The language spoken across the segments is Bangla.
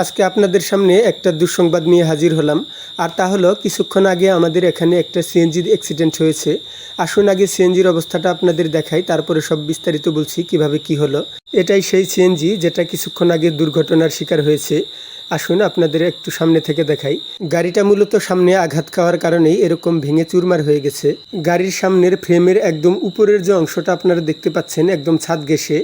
আজকে আপনাদের সামনে একটা দুঃসংবাদ নিয়ে হাজির হলাম। আর তা হলো, কিছুক্ষণ আগে আমাদের এখানে একটা সিএনজির অ্যাক্সিডেন্ট হয়েছে। আসুন আগে সিএনজির অবস্থাটা আপনাদের দেখাই, তারপরে সব বিস্তারিত বলছি কীভাবে কি হলো। এটাই সেই সিএনজি যেটা কিছুক্ষণ আগে দুর্ঘটনার শিকার হয়েছে। আসুন আপনাদের একটু সামনে থেকে দেখাই। গাড়িটা মূলত সামনে আঘাত খাওয়ার কারণেই এরকম ভেঙে চুরমার হয়ে গেছে। গাড়ির সামনের ফ্রেমের একদম উপরের যে অংশটা আপনারা দেখতে পাচ্ছেন, একদম ছাদ ঘেসে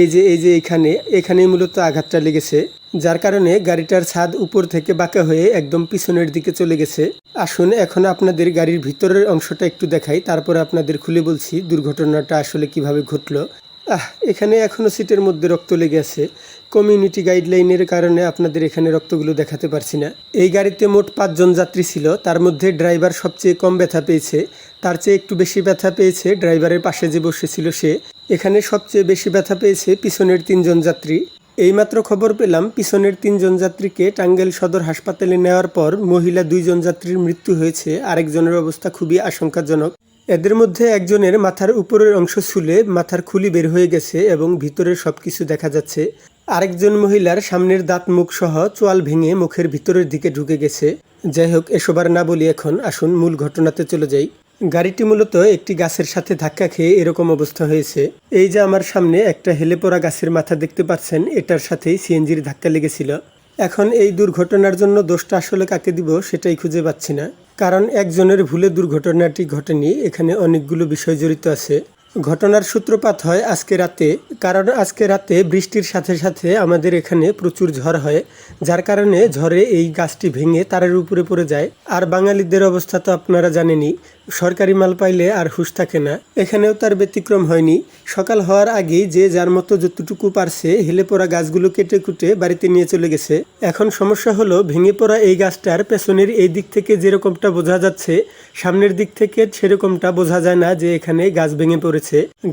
এই যে এই যে এখানে, এখানেই মূলত আঘাতটা লেগেছে। যার কারণে গাড়িটার ছাদ উপর থেকে বাঁকা হয়ে একদম পিছনের দিকে চলে গেছে। আসুন, এখন আপনাদের গাড়ির ভিতরের অংশটা একটু দেখাই। তারপরে আপনাদের খুলে বলছি দুর্ঘটনাটা আসলে কীভাবে ঘটলো। আহ, এখানে এখনও সিটের মধ্যে রক্ত লেগে আছে। কমিউনিটি গাইডলাইনের কারণে আপনাদের এখানে রক্তগুলো দেখাতে পারছি না। এই গাড়িতে মোট পাঁচজন যাত্রী ছিল। তার মধ্যে ড্রাইভার সবচেয়ে কম ব্যথা পেয়েছে। তার চেয়ে একটু বেশি ব্যথা পেয়েছে। ড্রাইভারের পাশে যে বসেছিল সে। এখানে সবচেয়ে বেশি ব্যথা পেয়েছে পিছনের তিনজন যাত্রী। এইমাত্র খবর পেলাম, পিছনের তিনজন যাত্রীকে টাঙ্গাইল সদর হাসপাতালে নেওয়ার পর মহিলা দুইজন যাত্রীর মৃত্যু হয়েছে। আরেকজনের অবস্থা খুবই আশঙ্কাজনক। এদের মধ্যে একজনের মাথার উপরের অংশ ছুলে মাথার খুলি বের হয়ে গেছে এবং ভিতরের সবকিছু দেখা যাচ্ছে। আরেকজন মহিলার সামনের দাঁত মুখ সহ চোয়াল ভেঙে মুখের ভিতরের দিকে ঢুকে গেছে। যাই হোক, এসব আর না বলি এখন। আসুন, মূল ঘটনাতে চলে যাই। গাড়িটি মূলত একটি গাছের সাথে ধাক্কা খেয়ে এরকম অবস্থা হয়েছে। এই যে আমার সামনে একটা হেলে পড়া গাছের মাথা দেখতে পাচ্ছেন, এটার সাথেই সিএনজির ধাক্কা লেগেছিল। এখন এই দুর্ঘটনার জন্য দোষটা আসলে কাকে দিব সেটাই খুঁজে পাচ্ছি না। কারণ একজনের ভুলে দুর্ঘটনাটি ঘটেনি, এখানে অনেকগুলো বিষয় জড়িত আছে। ঘটনার সূত্রপাত হয় আজকে রাতে। কারণ আজকে রাতে বৃষ্টির সাথে সাথে আমাদের এখানে প্রচুর ঝড় হয়, যার কারণে ঝড়ে এই গাছটি ভেঙে তারের উপরে পড়ে যায়। আর বাঙালিদের অবস্থা তো আপনারা জানেনই, সরকারি মাল পাইলে আর হুঁশ থাকে না। এখানেও তার ব্যতিক্রম হয়নি। সকাল হওয়ার আগেই যে যার মতো যতটুকু পারছে হেলে পড়া গাছগুলো কেটে কুটে বাড়িতে নিয়ে চলে গেছে। এখন সমস্যা হলো, ভেঙে পড়া এই গাছটার পেছনের এই দিক থেকে যেরকমটা বোঝা যাচ্ছে, সামনের দিক থেকে সেরকমটা বোঝা যায় না যে এখানে গাছ ভেঙে পড়েছে।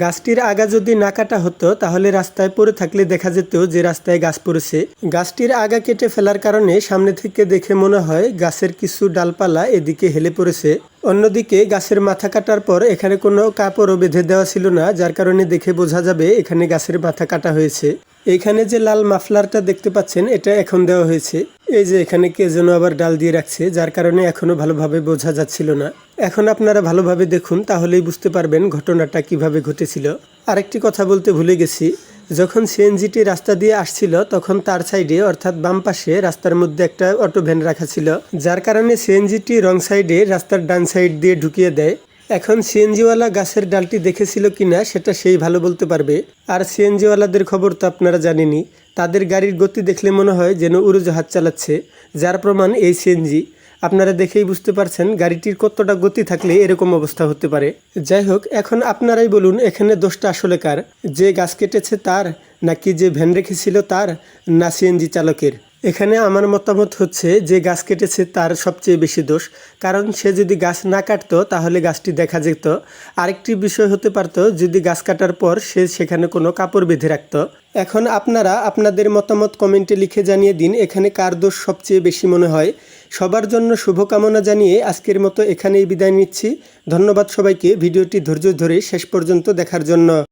গাছটির আগা যদি না কাটা হতো তাহলে রাস্তায় পড়ে থাকলে দেখা যেত যে রাস্তায় গাছ পড়েছে। গাছটির আগা কেটে ফেলার কারণে সামনে থেকে দেখে মনে হয় গাছের কিছু ডালপালা এদিকে হেলে পড়েছে। অন্যদিকে গাছের মাথা কাটার পর এখানে কোনো কাপড়ও বেঁধে দেওয়া ছিল না, যার কারণে দেখে বোঝা যাবে এখানে গাছের মাথা কাটা হয়েছে। এখানে যে লাল মাফলারটা দেখতে পাচ্ছেন, এটা এখন দেওয়া হয়েছে। এই যে এখানে কে যেন আবার ডাল দিয়ে রাখছে, যার কারণে এখনও ভালোভাবে বোঝা যাচ্ছিল না। এখন আপনারা ভালোভাবে দেখুন, তাহলেই বুঝতে পারবেন ঘটনাটা কীভাবে ঘটেছিল। আরেকটি কথা বলতে ভুলে গেছি যখন সিএনজিটি রাস্তা দিয়ে আসছিল, তখন তার সাইডে, অর্থাৎ বাম পাশে, রাস্তার মধ্যে একটা অটো ভ্যান রাখা ছিল। যার কারণে সিএনজিটি রং সাইডে রাস্তার ডান সাইড দিয়ে ঢুকিয়ে দেয়। এখন সিএনজিওয়ালা গাছের ডালটি দেখেছিল কিনা, সেটা সেই ভালো বলতে পারবে। আর সিএনজিওয়ালাদের খবর তো আপনারা জানেনই। তাদের গাড়ির গতি দেখলে মনে হয় যেন উড়োজাহাজ চালাচ্ছে। যার প্রমাণ এই সিএনজি। আপনারা দেখেই বুঝতে পারছেন গাড়িটির কতটা গতি থাকলে এরকম অবস্থা হতে পারে। যাই হোক এখন আপনারাই বলুন এখানে দোষটা আসলে কার? যে গাছ কেটেছে তার, নাকি যে ভ্যান রেখেছিল তার, না সিএনজি চালকের? এখানে আমার মতামত হচ্ছে যে গাছ কেটেছে তার সবচেয়ে বেশি দোষ। কারণ সে যদি গাছ না কাটতো, তাহলে গাছটি দেখা যেত। আরেকটি বিষয় হতে পারত, যদি গাছ কাটার পর সে সেখানে কোনো কাপড় বেঁধে রাখত। এখন আপনারা আপনাদের মতামত কমেন্টে লিখে জানিয়ে দিন, এখানে কার দোষ সবচেয়ে বেশি মনে হয়। সবার জন্য শুভকামনা জানিয়ে আজকের মতো এখানেই বিদায় নিচ্ছি। ধন্যবাদ সবাইকে, ভিডিওটি ধৈর্য ধরে শেষ পর্যন্ত দেখার জন্য।